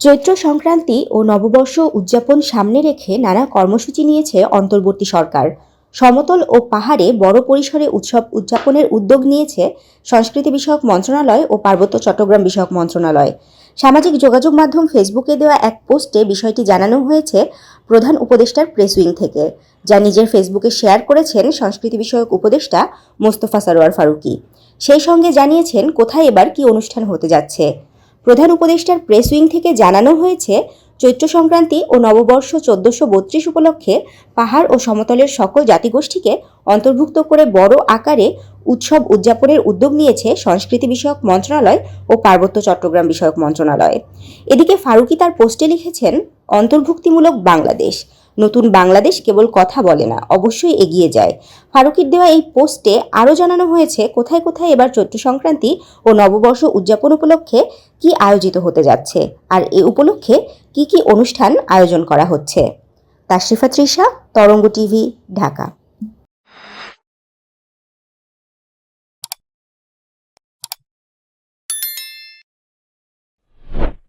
চৈত্র সংক্রান্তি ও নববর্ষ উদযাপন সামনে রেখে নানা কর্মসূচি নিয়েছে অন্তর্বর্তী সরকার। সমতল ও পাহাড়ে বড় পরিসরে উৎসব উদযাপনের উদ্যোগ নিয়েছে সংস্কৃতি বিষয়ক মন্ত্রণালয় ও পার্বত্য চট্টগ্রাম বিষয়ক মন্ত্রণালয়। সামাজিক যোগাযোগ মাধ্যম ফেসবুকে দেওয়া এক পোস্টে বিষয়টি জানানো হয়েছে প্রধান উপদেষ্টার প্রেস উইং থেকে, যা নিজের ফেসবুকে শেয়ার করেছেন সংস্কৃতি বিষয়ক উপদেষ্টা মোস্তফা সারোয়ার ফারুকী। সেই সঙ্গে জানিয়েছেন, কোথায় এবার কি অনুষ্ঠান হতে যাচ্ছে? প্রধান উপদেষ্টার প্রেস উইং থেকে জানানো হয়েছে, চৈত্র সংক্রান্তি ও নববর্ষ চোদ্দশো বত্রিশ উপলক্ষে পাহাড় ও সমতলের সকল জাতিগোষ্ঠীকে অন্তর্ভুক্ত করে বড় আকারে উৎসব উদযাপনের উদ্যোগ নিয়েছে সংস্কৃতি বিষয়ক মন্ত্রণালয় ও পার্বত্য চট্টগ্রাম বিষয়ক মন্ত্রণালয়। এদিকে ফারুকি তার পোস্টে লিখেছেন, অন্তর্ভুক্তিমূলক বাংলাদেশ। নতুন বাংলাদেশ কেবল কথা বলে না, অবশ্যই এগিয়ে যায়। ফারুকির দেওয়া এই পোস্টে আরও জানানো হয়েছে, কোথায় কোথায় এবার চৈত্র সংক্রান্তি ও নববর্ষ উদযাপন উপলক্ষে কি আয়োজিত হতে যাচ্ছে আর এ উপলক্ষে কি কি অনুষ্ঠান আয়োজন করা হচ্ছে। তাশরিফা তৃষা, তরঙ্গ টিভি, ঢাকা।